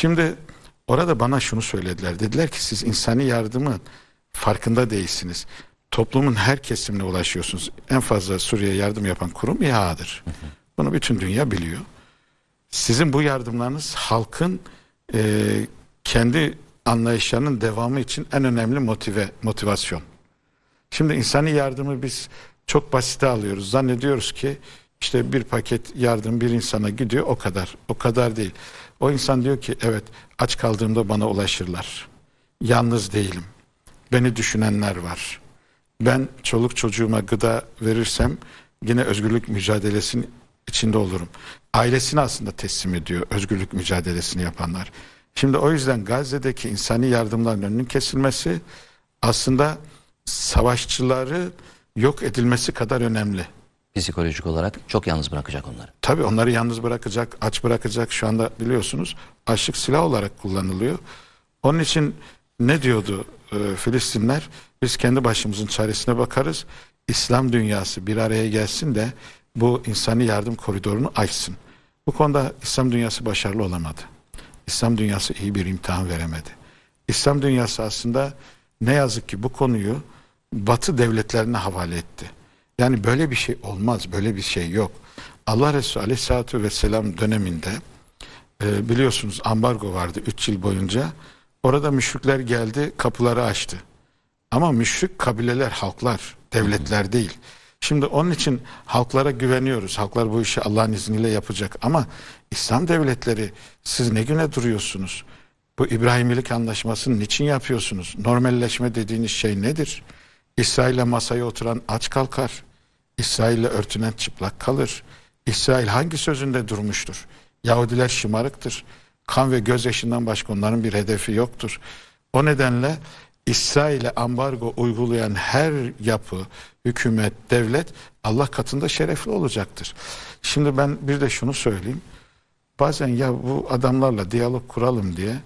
Şimdi orada bana şunu söylediler. Dediler ki siz insani yardımın farkında değilsiniz. Toplumun her kesimine ulaşıyorsunuz. En fazla Suriye'ye yardım yapan kurum İHA'dır. Bunu bütün dünya biliyor. Sizin bu yardımlarınız halkın e, kendi anlayışlarının devamı için en önemli motive motivasyon. Şimdi insani yardımı biz çok basite alıyoruz. Zannediyoruz ki işte bir paket yardım bir insana gidiyor o kadar. O kadar değil. O insan diyor ki evet aç kaldığımda bana ulaşırlar. Yalnız değilim. Beni düşünenler var. Ben çoluk çocuğuma gıda verirsem yine özgürlük mücadelesinin içinde olurum. Ailesini aslında teslim ediyor özgürlük mücadelesini yapanlar. Şimdi o yüzden Gazze'deki insani yardımların önünün kesilmesi aslında savaşçıları yok edilmesi kadar önemli. Psikolojik olarak çok yalnız bırakacak onları. Tabii onları yalnız bırakacak, aç bırakacak. Şu anda biliyorsunuz açlık silah olarak kullanılıyor. Onun için ne diyordu e, Filistinler? Biz kendi başımızın çaresine bakarız. İslam dünyası bir araya gelsin de bu insani yardım koridorunu açsın. Bu konuda İslam dünyası başarılı olamadı. İslam dünyası iyi bir imtihan veremedi. İslam dünyası aslında ne yazık ki bu konuyu Batı devletlerine havale etti. Yani böyle bir şey olmaz, böyle bir şey yok. Allah Resulü Aleyhisselatü Vesselam döneminde e, biliyorsunuz ambargo vardı 3 yıl boyunca. Orada müşrikler geldi, kapıları açtı. Ama müşrik kabileler, halklar, devletler değil. Şimdi onun için halklara güveniyoruz. Halklar bu işi Allah'ın izniyle yapacak. Ama İslam devletleri siz ne güne duruyorsunuz? Bu İbrahimilik anlaşmasını niçin yapıyorsunuz? Normalleşme dediğiniz şey nedir? İsrail'le masaya oturan aç kalkar. İsrail'le örtünen çıplak kalır. İsrail hangi sözünde durmuştur? Yahudiler şımarıktır. Kan ve gözyaşından başka onların bir hedefi yoktur. O nedenle İsrail'e ambargo uygulayan her yapı, hükümet, devlet Allah katında şerefli olacaktır. Şimdi ben bir de şunu söyleyeyim. Bazen ya bu adamlarla diyalog kuralım diye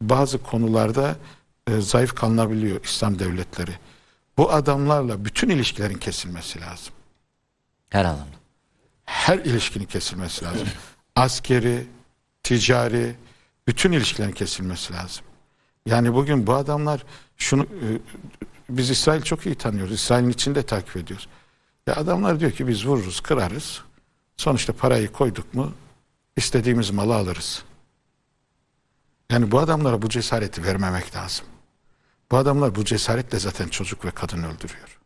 bazı konularda e, zayıf kalınabiliyor İslam devletleri. Bu adamlarla bütün ilişkilerin kesilmesi lazım. Her anlamda. Her ilişkinin kesilmesi lazım. Askeri, ticari, bütün ilişkilerin kesilmesi lazım. Yani bugün bu adamlar şunu e, biz İsrail çok iyi tanıyoruz. İsrail'in içinde takip ediyoruz. Ya adamlar diyor ki biz vururuz, kırarız. Sonuçta parayı koyduk mu istediğimiz malı alırız. Yani bu adamlara bu cesareti vermemek lazım. Bu adamlar bu cesaretle zaten çocuk ve kadın öldürüyor.